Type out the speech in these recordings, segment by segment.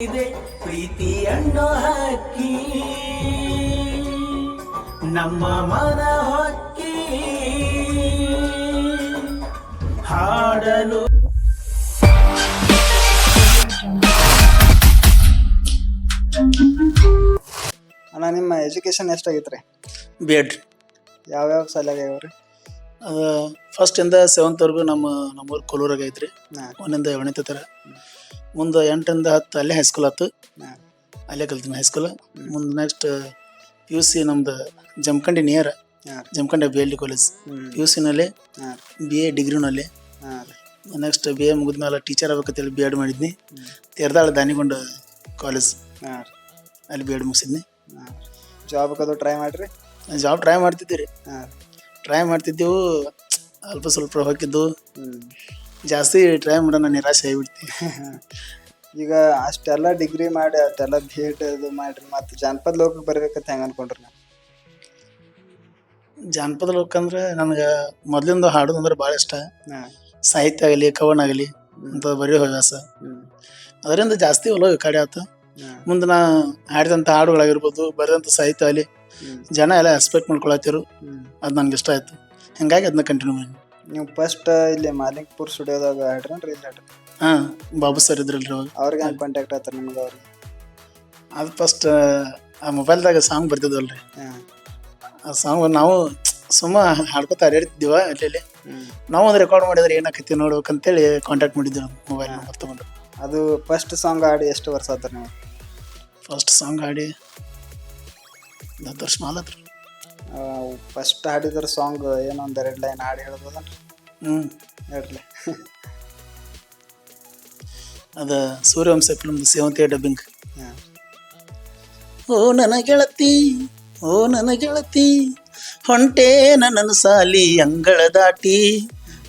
ಇದೆ ಪ್ರೀತಿ ಅನ್ನೋ ಹಕ್ಕಿ ನಮ್ಮ ಮನ ಹೊಕ್ಕಿ. ಹಾಡಲು ಅಣ್ಣ ನಿಮ್ಮ ಎಜುಕೇಶನ್ ಎಷ್ಟಾಗೈತ್ರಿ ಬಿ ಎಡ್ ಯಾವ್ಯಾವ ಸಾಲಾಗ ರೀ? ಫಸ್ಟಿಂದ ಸೆವೆಂತ್ವರೆಗೂ ನಮ್ಮ ನಮ್ಮೂರು ಕೊಲ್ಲೂರಾಗ ಐತ್ರಿ. ಒಂದಿಂದ ಏಳನೇ ತರ ಮುಂದೆ ಎಂಟರಿಂದ ಹತ್ತು ಅಲ್ಲೇ ಹೈಸ್ಕೂಲ್ ಆಯ್ತು ಅಲ್ಲೇ ಕಲ್ತೀನಿ ಹೈಸ್ಕೂಲ್ ಮುಂದೆ ನೆಕ್ಸ್ಟ್ ಪಿ ಯು ಸಿ ನಮ್ದು Jamkhandi near Jamkhandi B L D college P U ಸಿನಲ್ಲಿ B A ಡಿಗ್ರಿನಲ್ಲಿ ನೆಕ್ಸ್ಟ್ ಬಿ ಎ ಮುಗಿದ್ಮೇಲೆ ಟೀಚರ್ ಆಗ್ಬೇಕಂತೇಳಿ ಬಿ ಎಡ್ ಮಾಡಿದ್ನಿ. ತೆರೆದಾಳ ದಾನಿಗೊಂಡ ಕಾಲೇಜ್ ಅಲ್ಲಿ ಬಿ ಎಡ್ ಮುಗಿಸಿದ್ನಿ. ಜಾಬ್ ಅದು ಟ್ರೈ ಮಾಡಿರಿ? ಜಾಬ್ ಟ್ರೈ ಮಾಡ್ತಿದ್ದೀವಿ ರೀ ಹಾಂ. ಟ್ರೈ ಮಾಡ್ತಿದ್ದೆವು. ಅಲ್ಪ ಸ್ವಲ್ಪ ಹೋಗಿದ್ದು. ಹ್ಞೂ ಜಾಸ್ತಿ ಟ್ರೈ ಮಾಡೋಣ ನಿರಾಶೆ ಆಗಿಬಿಡ್ತಿ ಈಗ ಅಷ್ಟೆಲ್ಲ ಡಿಗ್ರಿ ಮಾಡಿ ಅಷ್ಟೆಲ್ಲ ಬಿ ಎಡ್ ಇದು ಮಾಡಿರಿ ಮತ್ತು ಜಾನಪದ ಲೋಕಕ್ಕೆ ಬರ್ಬೇಕಂತ ಹೆಂಗೆ ಅನ್ಕೊಂಡ್ರಿ ನಾನು ಜಾನಪದ ಲೋಕ ಅಂದ್ರೆ ನನಗೆ ಮೊದಲಿಂದ ಹಾಡೋದಂದ್ರೆ ಭಾಳ ಇಷ್ಟ. ಸಾಹಿತ್ಯ ಆಗಲಿ ಕವನ ಆಗಲಿ ಅಂತ ಬರೀ ಹವ್ಯಾಸ. ಅದರಿಂದ ಜಾಸ್ತಿ ಒಲವು ಈ ಕಡೆ ಆಯ್ತು ಮುಂದೆ ನಾ ಹಾಡಿದಂಥ ಹಾಡುಗಳಾಗಿರ್ಬೋದು ಬರೆದಂಥ ಸಾಹಿತ್ಯ ಆಗಲಿ ಜನ ಎಲ್ಲ ಎಕ್ಸ್ಪೆಕ್ಟ್ ಮಾಡ್ಕೊಳತ್ತಿರು. ಅದು ನನಗೆ ಇಷ್ಟ ಆಯಿತು. ಹಂಗಾಗಿ ಅದನ್ನ ಕಂಟಿನ್ಯೂ ಮಾಡಿ ನೀವು ಫಸ್ಟ್ ಇಲ್ಲಿ ಮಾಲಿಕ್ಪುರ್ ಸ್ಟುಡಿಯೋದಾಗ ಹೇಳ್ರಿ ಇಲ್ಲಿ ಹಾಂ ಬಾಬು ಸರ್ ಇದ್ರಲ್ರಿ ಅವಾಗ. ಅವ್ರಿಗೆ ಹೆಂಗೆ ಕಾಂಟ್ಯಾಕ್ಟ್ ಆಯ್ತಾರೆ ನಿಮ್ಗೆ ಅವ್ರಿಗೆ? ಅದು ಫಸ್ಟ್ ಆ ಮೊಬೈಲ್ದಾಗ ಸಾಂಗ್ ಬರ್ತಿದ್ವಲ್ರಿ. ಹಾಂ. ಆ ಸಾಂಗ್ ನಾವು ಸುಮ್ಮ ಹಾಡ್ಕೊತ ಅಡ್ಯಾಡ್ತಿದ್ದೀವ ಅಲ್ಲಿ ನಾವು ಒಂದು ರೆಕಾರ್ಡ್ ಮಾಡಿದ್ರೆ ಏನಾಕೈತಿ ನೋಡ್ಬೇಕಂತೇಳಿ ಕಾಂಟ್ಯಾಕ್ಟ್ ನಮ್ಮ ಮೊಬೈಲ್ ನಂಬರ್ ತೊಗೊಂಡು. ಅದು ಫಸ್ಟ್ ಸಾಂಗ್ ಆಡಿ ಎಷ್ಟು ವರ್ಷ ಆತಾರೆ ನೀವು ಫಸ್ಟ್ ಸಾಂಗ್ ಆಡಿ ಹತ್ತು ವರ್ಷ ಮಾಲತ್ರಿ ಫಸ್ಟ್ ಹಾಡಿದ್ರ ಸಾಂಗ್ ಏನೋ ಒಂದು ಎರಡು ಲೈನ್ ಹಾಡು ಹೇಳ್ಬೋದನ್ರಿ ಹ್ಞೂ ಹೇಳ್ರಿ. ಅದು ಸೂರ್ಯವಂಶ ಫಿಲ್ಮ್ದು ಸೇವಂತಿಯ ಡಬ್ಬಿಂಗ್ ಓ ನನ್ನ ಗೆಳತಿ ಓ ನನ್ನ ಗೆಳತಿ ಹೊಂಟೆ ನನ್ನನ್ನು ಸಾಲಿ ಅಂಗಳ ದಾಟಿ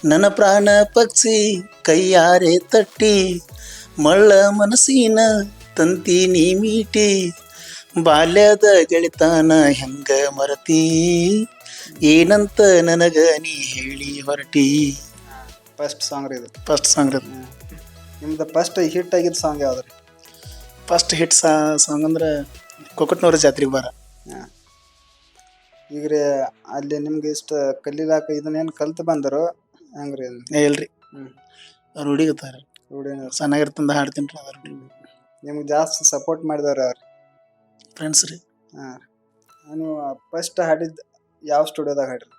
ನನ್ನ ಪ್ರಾಣ ಪಕ್ಷಿ ಕೈಯಾರೆ ತಟ್ಟಿ ಮಳ್ಳ ಮನಸ್ಸಿನ ತಂತಿ ನೀ ಮೀಟಿ ಬಾಲ್ಯದ ಗೆಳಿತಾನ ಹೆಂಗ ಮರತಿ? ಏನಂತ ನನಗ ನೀ ಹೇಳಿ ಹೊರಟಿ? ಫಸ್ಟ್ ಸಾಂಗ್ ರೀ ಇದು. ಫಸ್ಟ್ ಸಾಂಗ್ ರೀ ನಿಮ್ದು ಫಸ್ಟ್ ಹಿಟ್ ಆಗಿದ್ದ ಸಾಂಗ್ ಯಾವ್ದ್ರಿ ಫಸ್ಟ್ ಹಿಟ್ ಸಾಂಗ್ ಅಂದ್ರೆ ಕೊಕ್ಕಟ್ನೂರ ಜಾತ್ರೆಗೆ ಬರ. ಹಾಂ. ಈಗ ರೀ ಅಲ್ಲಿ ನಿಮ್ಗೆ ಇಷ್ಟ ಕಲೀಲಾಕ ಇದನ್ನೇನು ಕಲ್ತು ಬಂದರು ಹಂಗ್ರಿ ಏ ಇಲ್ರಿ. ಹ್ಞೂ ಅವ್ರು ಹುಡುಗತ್ತಾರ ರೂಢಿ ಚೆನ್ನಾಗಿರ್ತಂದ ಹಾಡ್ತೀನಿ ರೀ ನಿಮ್ಗೆ ಜಾಸ್ತಿ ಸಪೋರ್ಟ್ ಮಾಡಿದವ್ರಿ ಅವ್ರು ಫ್ರೆಂಡ್ಸ್ ರೀ. ಹಾಂ ನೀವು ಫಸ್ಟ್ ಹಾಡಿದ್ದು ಯಾವ ಸ್ಟುಡಿಯೋದಾಗ ಹಾಡ್ರಿ?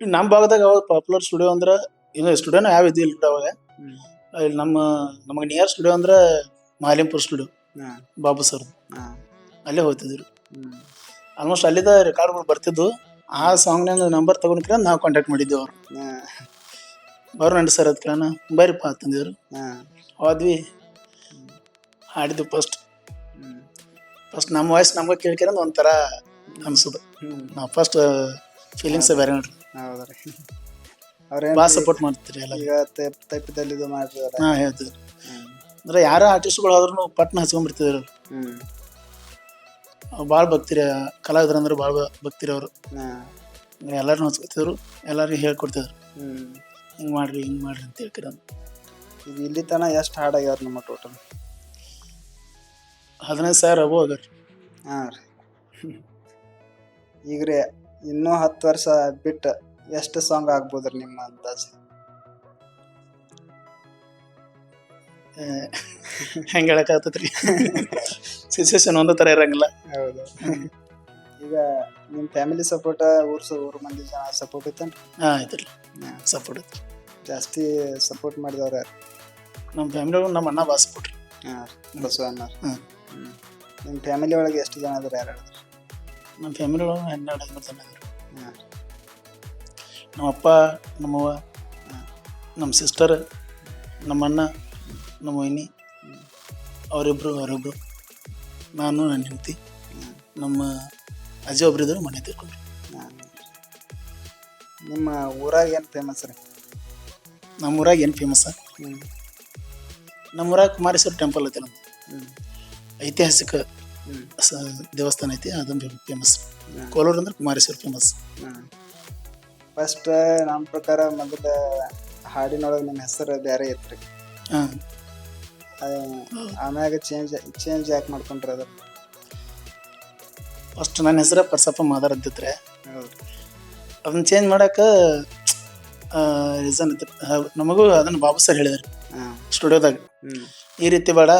ನಮ್ಮ ಭಾಗದಾಗ ಅವಾಗ ಪಾಪ್ಯುಲರ್ ಸ್ಟುಡಿಯೋ ಅಂದ್ರೆ ಇನ್ನು ಸ್ಟುಡಿಯೋನ ಯಾವ ಇದ್ದಿಲ್ಲ ರೀ ಅವಾಗ. ಇಲ್ಲಿ ನಮ್ಮ ನಮಗೆ ನಿಯರ್ ಸ್ಟುಡಿಯೋ ಅಂದ್ರೆ ಮಾಲಿಂಪುರ್ ಸ್ಟುಡಿಯೋ ಹಾಂ. ಬಾಬು ಸರ್ ಹಾಂ. ಅಲ್ಲೇ ಹೋಗ್ತಿದ್ರು ಹ್ಞೂ ಆಲ್ಮೋಸ್ಟ್ ಅಲ್ಲಿದ್ದ ರೆಕಾರ್ಡ್ಗಳು ಬರ್ತಿದ್ವು. ಆ ಸಾಂಗ್ನ ನಂಬರ್ ತಗೊಂಡ್ಕ್ರ ನಾವು ಕಾಂಟ್ಯಾಕ್ಟ್ ಮಾಡಿದ್ದೆವು ಅವ್ರು. ಹಾಂ. ಬರೋ ನಡಿ ಸರ್ ಅದಕ್ಕಾನ ಬರೀಪ್ಪ ಅಂತಂದಿದ್ರು ಹಾಂ. ಹೋದ್ವಿ. ಹಾಡಿದ್ವಿ ಫಸ್ಟ್ ಫಸ್ಟ್ ನಮ್ಮ ವಾಯ್ಸ್ ನಮ್ಗೆ ಕೇಳ್ಕೊಂಡು ಒಂಥರ ಅನ್ಸುದು ನಾವು ಫಸ್ಟ್ ಫೀಲಿಂಗ್ಸ್ ಬೇರೆ ನೋಡ್ರಿ. ಹೌದ್ರಿ. ಅವ್ರೇನು ಭಾಳ ಸಪೋರ್ಟ್ ಮಾಡ್ತೀರಿ ಎಲ್ಲ ಈಗ ತೆಪ್ ತಪ್ಪಿದಲ್ಲಿ ಇದು ಮಾಡಿದಾರೆ ಹಾಂ ಹೇಳ್ತೀವಿ. ಅಂದ್ರೆ ಯಾರ ಆರ್ಟಿಸ್ಟ್ಗಳು ಆದ್ರೂ ಪಟ್ನ ಹಚ್ಕೊಂಡ್ಬಿಡ್ತಿದ್ರು ಹ್ಮ್. ಭಾಳ ಭಕ್ತಿರಿ ಕಲಾವಿದ್ರ ಅಂದ್ರೆ ಭಾಳ ಭಕ್ತಿರಿ ಅವರು. ಎಲ್ಲರೂ ಹಚ್ಕೊತಿದ್ರು ಎಲ್ಲರಿಗೂ ಹೇಳ್ಕೊಡ್ತಿದ್ರು. ಹ್ಮ್. ಹಿಂಗೆ ಮಾಡ್ರಿ ಹಿಂಗೆ ಮಾಡ್ರಿ ಅಂತ ಹೇಳ್ಕಿರ ಈಗ ಇಲ್ಲಿ ತನಕ ಎಷ್ಟು ಹಾಡಾಗ್ಯಾರ ನಮ್ಮ ಟೋಟಲ್ ಹದಿನೈದು ಸಾವಿರ ಅಬೋ ರೀ. ಹಾಂ ರೀ. ಈಗ ರೀ ಇನ್ನೂ ಹತ್ತು ವರ್ಷ ಬಿಟ್ಟು ಎಷ್ಟು ಸಾಂಗ್ ಆಗ್ಬೋದು ರೀ ನಿಮ್ಮ ಅಂದಾಜು? ಹೆಂಗೆ ಹೇಳಕ್ಕಾಗ್ತೈತ್ರಿ? ಸಿಚುವೇಶನ್ ಒಂದೇ ಥರ ಇರಂಗಿಲ್ಲ. ಹೌದು. ಈಗ ನಿಮ್ಮ ಫ್ಯಾಮಿಲಿ ಸಪೋರ್ಟ ಊರ್ ಸ ಊರ್ ಮಂದಿ ಜನ ಸಪೋರ್ಟ್ ಇತ್ತೇನ್ರಿ ಹಾಂ ರೀ ಹಾಂ. ಸಪೋರ್ಟ್ ಐತೆ ಜಾಸ್ತಿ ಸಪೋರ್ಟ್ ಮಾಡಿದವ್ರ ನಮ್ಮ ಫ್ಯಾಮಿಲಿ ನಮ್ಮ ಅಣ್ಣ ಬಾ ಸಪೋರ್ಟ್ ರೀ. ಹಾಂ ಬಸವಣ್ಣ ಹಾಂ. ನಿಮ್ಮ ಫ್ಯಾಮಿಲಿ ಒಳಗೆ ಎಷ್ಟು ಜನ ಇದ್ದಾರೆ ಯಾರು ನಮ್ಮ ಫ್ಯಾಮಿಲಿ ಒಳಗೆ ಹನ್ನೆರಡು ಹದಿಮೂರು ಜನ ಇದ್ದರು ಹಾಂ. ನಮ್ಮ ಅಪ್ಪ ನಮ್ಮವ್ವ ನಮ್ಮ ಸಿಸ್ಟರ್ ನಮ್ಮ ಅಣ್ಣ ನಮ್ಮ ವೈನಿ ಅವರಿಬ್ಬರು ಅವರಿಬ್ಬರು ನಾನು ನನ್ನ ಹೆಂಡತಿ ನಮ್ಮ ಅಜ್ಜಿ ಒಬ್ರಿದ್ರು ಮನೆ ತಿಳ್ಕೊಂಡ್ರು. ನಿಮ್ಮ ಊರಾಗ ಏನು ಫೇಮಸ್ ರೀ? ನಮ್ಮ ಊರಾಗ ಏನು ಫೇಮಸ್ ಹ್ಞೂ ನಮ್ಮ ಊರಾಗ ಕುಮಾರೇಶ್ವರ ಟೆಂಪಲ್ ಐತೆ ನಮ್ಮ ಹ್ಞೂ ಐತಿಹಾಸಿಕ ದೇವಸ್ಥಾನ ಐತಿ ಅದೊಂದು ಫೇಮಸ್ ಕೋಲಾರ ಅಂದ್ರೆ ಕುಮಾರೇಶ್ವರ ಫೇಮಸ್ ಹಾಂ. ಫಸ್ಟ್ ನಮ್ಮ ಪ್ರಕಾರ ಮೊದಲ ಹಾಡಿನೊಳಗೆ ನಿಮ್ಮ ಹೆಸರು ಬೇರೆ ಇತ್ತು ಆಮ್ಯಾಗ ಚೇಂಜ್ ಚೇಂಜ್ ಯಾಕೆ ಮಾಡ್ಕೊಂಡ್ರಿ ಅದು? ಫಸ್ಟ್ ನನ್ನ ಹೆಸರು ಪರ್ಸಪ್ಪ ಮಾದಾರ್ ಅಂತಿದ್ರೆ ಹೌದು ಅದನ್ನ ಚೇಂಜ್ ಮಾಡಕ್ಕೆ ರೀಸನ್ ಇತ್ತು ನಮಗೂ ಅದನ್ನು ಬಾಬು ಸರ್ ಹೇಳಿದ್ರು ಸ್ಟುಡಿಯೋದಾಗ ಈ ರೀತಿ ಬೇಡ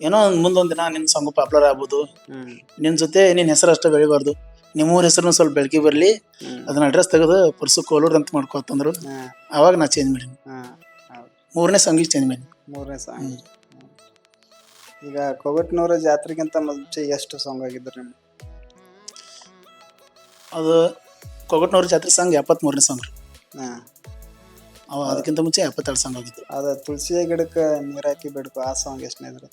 ಏನೋ ಒಂದು ಮುಂದೊಂದು ದಿನ ನಿನ್ ಸಾಂಗು ಪಾಪ್ಯುಲರ್ ಆಗ್ಬೋದು. ನಿನ್ ನಿನ್ನ ಜೊತೆ ನಿನ್ ಹೆಸರು ಅಷ್ಟೇ ಬೆಳಿಬಾರ್ದು. ನಿಮ್ಮೂರ ಹೆಸರು ಸ್ವಲ್ಪ ಬೆಳಕಿ ಬರ್ಲಿ. ಅದನ್ನ ಅಡ್ರೆಸ್ ತೆಗೆದು ಪರ್ಸು ಕೋಲೂರ್ ಅಂತ ಮಾಡ್ಕೊತಂದ್ರು ಅವಾಗ ನಾ ಚೇಂಜ್ ಮಾಡೀನಿ. ಮೂರನೇ ಸಾಂಗಿಗೆ ಚೇಂಜ್ ಮಾಡೀನಿ. ಮೂರನೇ ಸಂಘ ಈಗ ಕೊಗಟ್ನೂರ ಜಾತ್ರೆಗಿಂತ ಮುಂಚೆ ಎಷ್ಟು ಸಾಂಗ್ ಆಗಿದ್ರು ನಿಮ್ಮ ಅದು ಕೊಗಟ್ನೂರು ಜಾತ್ರೆ ಸಾಂಗ್ ಎಪ್ಪತ್ಮೂರನೇ ಸಾಂಗ್ ರೀ. ಹಾಂ. ಅವ ಅದಕ್ಕಿಂತ ಮುಂಚೆ ಎಪ್ಪತ್ತೆರಡು ಸಾಂಗ್ ಆಗಿತ್ತು ಅದ ತುಳಸಿಯ ಗಿಡಕ್ಕೆ ನೀರು ಹಾಕಿ ಬಿಡ್ಕು ಆ ಸಾಂಗ್ ಎಷ್ಟನೇ ಇದ್ರು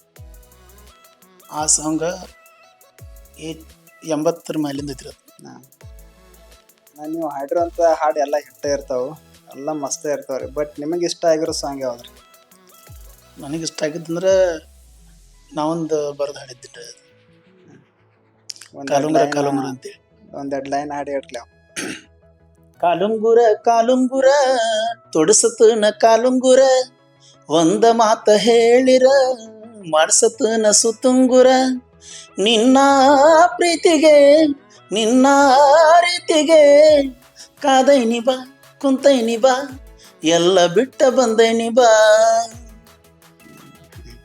ಆ ಸಾಂಗ್ ಏಟ್ ಎಂಬತ್ತರ ಮೇಲಿಂದ ಐತ್ರಿ ಅದು. ನೀವು ಹಾಡಿರೋ ಅಂತ ಹಾಡು ಎಲ್ಲ ಹಿಟ್ಟ ಇರ್ತಾವೆ. ಎಲ್ಲ ಮಸ್ತ್ ರೀ. ಬಟ್ ನಿಮಗೆ ಇಷ್ಟ ಆಗಿರೋ ಸಾಂಗ್ ಯಾವ್ದ್ರಿ? ನನಗೆ ಇಷ್ಟ ಆಗಿದ್ದಂದ್ರೆ ನಾವೊಂದು ಬರೆದು ಒಂದೆರಡು ಕಾಲುಂಗುರ ಕಾಲುಂಗುರ ಅಂತೇಳಿ. ಒಂದೆರಡು ಲೈನ್ ಹಾಡಿ ಹೇಳ. ಕಾಲುಂಗುರ ಕಾಲುಂಗುರ ತೊಡಸತನ ಕಾಲುಂಗುರ ಒಂದ ಮಾತ ಹೇಳಿರ ಮಾಡ್ಸತನ ಸುತುಂಗುರ ನಿನ್ನ ಪ್ರೀತಿಗೆ ನಿನ್ನ ರೀತಿಗೆ ಕಾದೈನಿ ಬಾ ಕುಂತೈನಿ ಬಾ ಎಲ್ಲ ಬಿಟ್ಟ ಬಂದೈನಿ ಬಾ.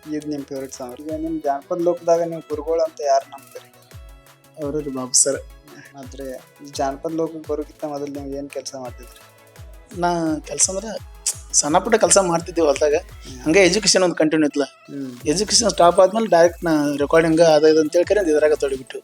ಇದು ನಿಮ್ಮ ಫೇವ್ರೆಟ್ ಸಾಂಗ್ ಈಗ ನಿಮ್ ಜಾನಪದ ಲೋಕದಾಗ ನೀವು ಗುರುಗಳು ಅಂತ ಯಾರು ನಂಬ್ತೀರಿ? ಅವರು ಬಾಬು ಸರ್ ಆದರೆ ಜಾನಪದ ಲೋಕಕ್ಕೆ ಬರೋಕ್ಕಿಂತ ಮೊದಲು ನೀವು ಏನು ಕೆಲಸ ಮಾಡ್ತಿದ್ರಿ? ನಾ ಕೆಲಸ ಅಂದ್ರೆ ಸಣ್ಣ ಪುಟ್ಟ ಕೆಲಸ ಮಾಡ್ತಿದ್ದೀವಿ ಹೊಲ್ದಾಗ. ಹಂಗೆ ಎಜುಕೇಶನ್ ಒಂದು ಕಂಟಿನ್ಯೂ ಇತ್ತಲ್ಲ ಎಜುಕೇಶನ್ ಸ್ಟಾಪ್ ಆದ್ಮೇಲೆ ಡೈರೆಕ್ಟ್ ನಾ ರೆಕಾರ್ಡಿಂಗ್ ಅದ ಇದು ಅಂತ ಹೇಳ್ಕರೆ ಇದ್ರಾಗ ತೊಡಗಿಬಿಟ್ಟು